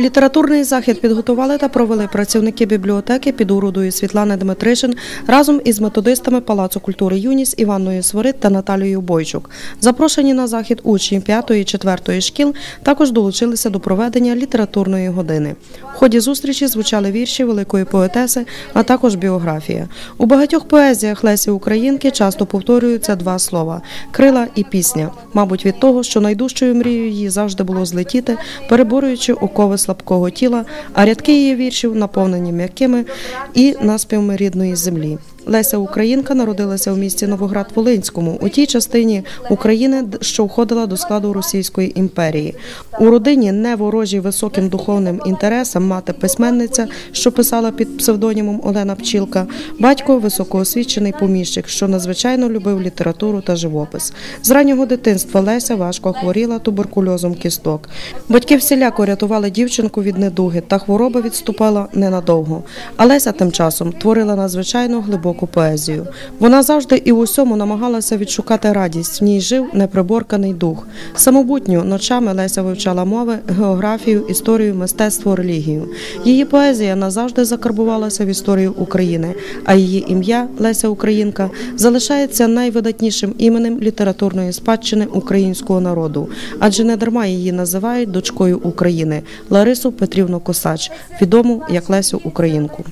Літературний захід підготували та провели працівники бібліотеки під уродою Світлани Дмитришин разом із методистами Палацу культури Юніс Іванною Свирид та Наталією Бойчук. Запрошені на захід учні 5-4 шкіл також долучилися до проведення літературної години. В ході зустрічі звучали вірші великої поетеси, а також біографія. У багатьох поезіях Лесі Українки часто повторюються два слова крила і пісня. Мабуть, від того, що найдужчою мрією її завжди було злетіти, переборюючи окови слабкого тіла, а рядки її віршів наповнені м'якими і наспівами рідної землі. Леся Українка народилася в місті Новоград-Волинському у тій частині України, що входила до складу Російської імперії. У родині не ворожі високим духовним інтересам мати письменниця, що писала під псевдонімом Олена Пчілка, батько високоосвічений поміщик, що надзвичайно любив літературу та живопис. З раннього дитинства Леся важко хворіла туберкульозом кісток. Батьки всіляко рятували дівчинку від недуги, та хвороба відступала ненадовго. А Леся тим часом творила надзвичайно глибоку поезію. Вона завжди і в усьому намагалася відшукати радість. В ній жив неприборканий дух. Самобутньо ночами Леся вивчала мови, географію, історію, мистецтво, релігію. Її поезія назавжди закарбувалася в історію України, а її ім'я Леся Українка залишається найвидатнішим іменем літературної спадщини українського народу, адже не дарма її називають дочкою України Ларису Петрівну Косач, відому як Лесю Українку.